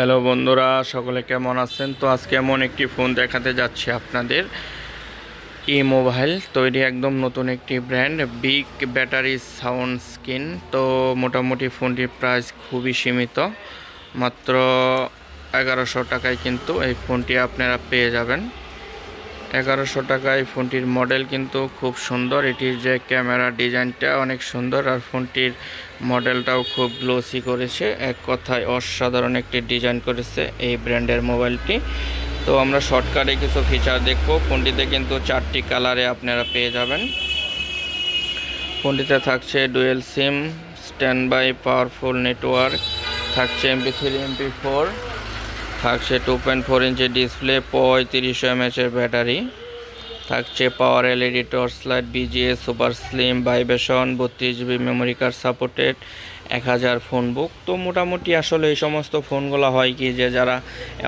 Hello বন্ধুরা, সকলে কেমন আছেন? তো আজকে এমন একটি ফোন দেখাতে যাচ্ছি আপনাদের। ই মোবাইল তৈরি একদম নতুন একটি brand big battery sound screen তো মোটামুটি ফোনটির প্রাইস খুবই সীমিত, মাত্র এগারোশো টাকায় কিন্তু এই ফোনটি আপনারা পেয়ে যাবেন। এগারোশো টাকায় ফোনটির মডেল কিন্তু খুব সুন্দর। এটির যে ক্যামেরা ডিজাইনটা অনেক সুন্দর আর ফোনটির মডেলটাও খুব গ্লোসি করেছে। এক কথায় অসাধারণ একটি ডিজাইন করেছে এই ব্র্যান্ডের মোবাইলটি। তো আমরা শর্টকাটে কিছু ফিচার দেখব। ফোনটিতে কিন্তু চারটি কালারে আপনারা পেয়ে যাবেন। ফোনটিতে থাকছে dual SIM standby powerful network থাকছে এমপি থ্রি এমপি ফোর থাকছে two point four inch display পঁয়ত্রিশশো এমএচের ব্যাটারি। থাকছে power LED torch light BGS super slim vibration বত্রিশ জিবি মেমোরি কার্ড সাপোর্টেড এক হাজার ফোন বুক তো মোটামুটি আসলে এই সমস্ত ফোনগুলো হয় কি যে যারা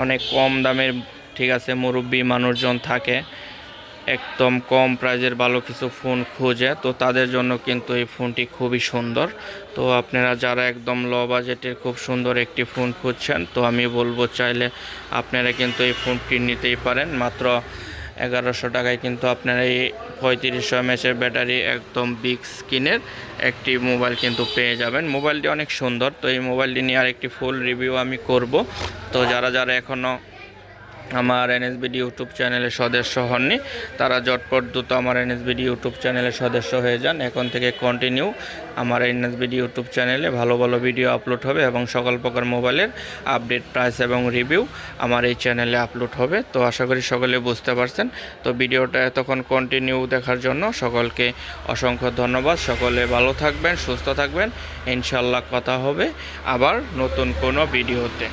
অনেক কম দামের, ঠিক আছে, মুরব্বী মানুষজন থাকে। একদম কম প্রাইজের ভালো কিছু ফোন খোঁজে, তো তাদের জন্য কিন্তু এই ফোনটি খুবই সুন্দর। তো আপনারা যারা একদম লো বাজেটের খুব সুন্দর একটি ফোন খুঁজছেন, তো আমি বলব চাইলে আপনারা কিন্তু এই ফোনটি নিতেই পারেন। মাত্র এগারোশো টাকায় কিন্তু আপনারা এই পঁয়ত্রিশশো এমএচের ব্যাটারি একদম বিগ স্ক্রিনের একটি মোবাইল কিন্তু পেয়ে যাবেন। মোবাইলটি অনেক সুন্দর, তো এই মোবাইলটি নিয়ে আরেকটি ফুল রিভিউ আমি করব। তো যারা যারা এখনও আমার এনএসবিডি ইউটিউব চ্যানেলের সদস্য হননি। তারা জটপট দ্রুত আমার এনএসবিডি ইউটিউব চ্যানেলের সদস্য হয়ে যান। এখন থেকে কন্টিনিউ আমার এনএসবিডি ইউটিউব চ্যানেলে ভালো ভালো ভিডিও আপলোড হবে এবং সকল প্রকার মোবাইলের আপডেট প্রাইস এবং রিভিউ আমার এই চ্যানেলে আপলোড হবে। তো আশা করি সকলে বুঝতে পারছেন। তো ভিডিওটা এতক্ষণ কন্টিনিউ দেখার জন্য সকলকে অসংখ্য ধন্যবাদ। সকলে ভালো থাকবেন, সুস্থ থাকবেন। ইনশাল্লাহ কথা হবে আবার নতুন কোনো ভিডিওতে।